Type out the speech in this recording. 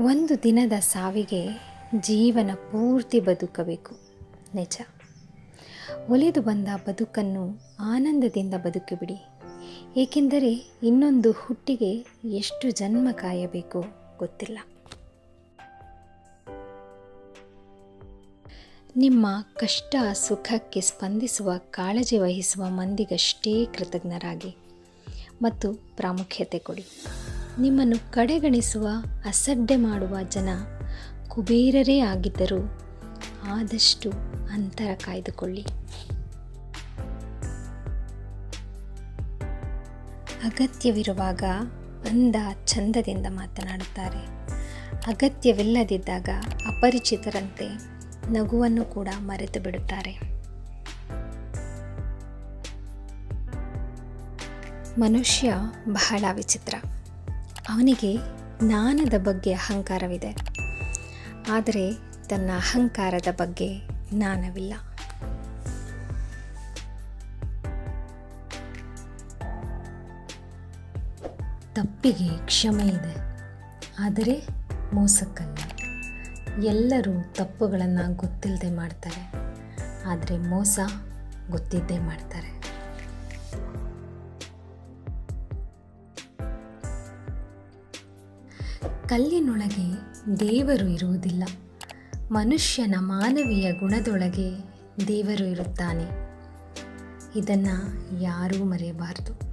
ಒಂದು ದಿನದ ಸಾವಿಗೆ ಜೀವನ ಪೂರ್ತಿ ಬದುಕಬೇಕು. ನಿಜ. ಒಲಿದು ಬಂದ ಬದುಕನ್ನು ಆನಂದದಿಂದ ಬದುಕಿಬಿಡಿ. ಏಕೆಂದರೆ ಇನ್ನೊಂದು ಹುಟ್ಟಿಗೆ ಎಷ್ಟು ಜನ್ಮ ಕಾಯಬೇಕು ಗೊತ್ತಿಲ್ಲ. ನಿಮ್ಮ ಕಷ್ಟ ಸುಖಕ್ಕೆ ಸ್ಪಂದಿಸುವ ಕಾಳಜಿ ವಹಿಸುವ ಮಂದಿಗಷ್ಟೇ ಕೃತಜ್ಞರಾಗಿ. ಮತ್ತು ಪ್ರಾಮುಖ್ಯತೆ ಕೊಡಿ. ನಿಮ್ಮನ್ನು ಕಡೆಗಣಿಸುವ, ಅಸಡ್ಡೆ ಮಾಡುವ ಜನ ಕುಬೇರರೇ ಆಗಿದ್ದರೂ. ಆದಷ್ಟು ಅಂತರ ಕಾಯ್ದುಕೊಳ್ಳಿ. ಅಗತ್ಯವಿರುವಾಗ ಅಂದ ಚಂದದಿಂದ ಮಾತನಾಡುತ್ತಾರೆ. ಅಗತ್ಯವಿಲ್ಲದಿದ್ದಾಗ ಅಪರಿಚಿತರಂತೆ ನಗುವನ್ನು ಕೂಡ ಮರೆತು ಬಿಡುತ್ತಾರೆ. ಮನುಷ್ಯ ಬಹಳ ವಿಚಿತ್ರ. ಅವನಿಗೆ ಜ್ಞಾನದ ಬಗ್ಗೆ ಅಹಂಕಾರವಿದೆ. ಆದರೆ ತನ್ನ ಅಹಂಕಾರದ ಬಗ್ಗೆ ಜ್ಞಾನವಿಲ್ಲ. ತಪ್ಪಿಗೆ ಕ್ಷಮೆ ಇದೆ. ಆದರೆ ಮೋಸಕ್ಕಲ್ಲ. ಎಲ್ಲರೂ ತಪ್ಪುಗಳನ್ನು ಗೊತ್ತಿಲ್ಲದೆ ಮಾಡ್ತಾರೆ. ಆದರೆ ಮೋಸ ಗೊತ್ತಿದ್ದೇ ಮಾಡ್ತಾರೆ. ಕಲ್ಲಿನೊಳಗೆ ದೇವರು ಇರುವುದಿಲ್ಲ. ಮನುಷ್ಯನ ಮಾನವೀಯ ಗುಣದೊಳಗೆ ದೇವರು ಇರುತ್ತಾನೆ. ಇದನ್ನು ಯಾರೂ ಮರೆಯಬಾರದು.